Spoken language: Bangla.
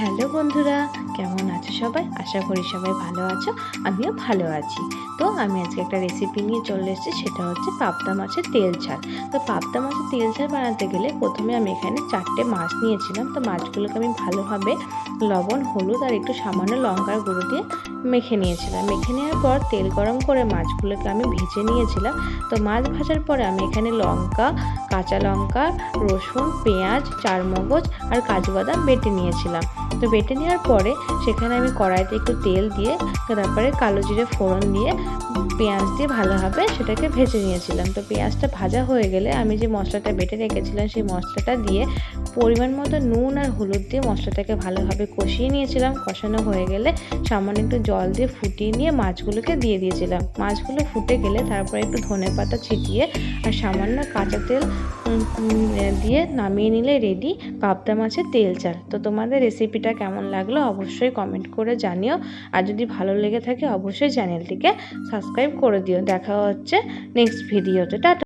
হ্যালো বন্ধুরা, কেমন আছো সবাই? আশা করি সবাই ভালো আছো, আমিও ভালো আছি। তো আমি আজকে একটা রেসিপি নিয়ে চলে এসেছি, সেটা হচ্ছে পাবদা মাছের তেল ঝাল। তো পাবদা মাছের তেল ঝাল বানাতে গেলে প্রথমে আমি এখানে চারটে মাছ নিয়েছিলাম। তো মাছগুলোকে আমি ভালোভাবে লবণ, হলুদ আর একটু সামান্য লঙ্কার গুঁড়ো দিয়ে মেখে নিয়েছিলাম। মেখে নেওয়ার পর তেল গরম করে মাছগুলোকে আমি ভেজে নিয়েছিলাম। তো মাছ ভাজার পরে আমি এখানে লঙ্কা, কাঁচা লঙ্কা, রসুন, পেঁয়াজ, চারমগজ আর কাজু বাদাম বেটে নিয়েছিলাম। তো বেটে নেওয়ার পরে সেখানে আমি কড়াইতে একটু তেল দিয়ে তারপরে কালো জিরে ফোড়ন দিয়ে পেঁয়াজ দিয়ে ভালোভাবে সেটাকে ভেজে নিয়েছিলাম। তো পেঁয়াজটা ভাজা হয়ে গেলে আমি যে মশলাটা বেটে রেখেছিলাম সেই মশলাটা দিয়ে পরিমাণ মতো নুন আর হলুদ দিয়ে মশলাটাকে ভালোভাবে কষিয়ে নিয়েছিলাম। কষানো হয়ে গেলে সামান্য একটু জল দিয়ে ফুটিয়ে নিয়ে মাছগুলোকে দিয়ে দিয়েছিলাম। মাছগুলো ফুটে গেলে তারপরে একটু ধনে পাতা ছিটিয়ে আর সামান্য কাঁচা তেল দিয়ে নামিয়ে নিলে রেডি পাবদা মাছের তেল চাল। তো তোমাদের রেসিপিটা কেমন লাগল অবশ্যই কমেন্ট করে জানিও। আর যদি ভালো লেগে থাকে অবশ্যই চ্যানেলটিকে সাবস্ক্রাইব করে দিও। দেখা হচ্ছে নেক্সট ভিডিওতে টাটা।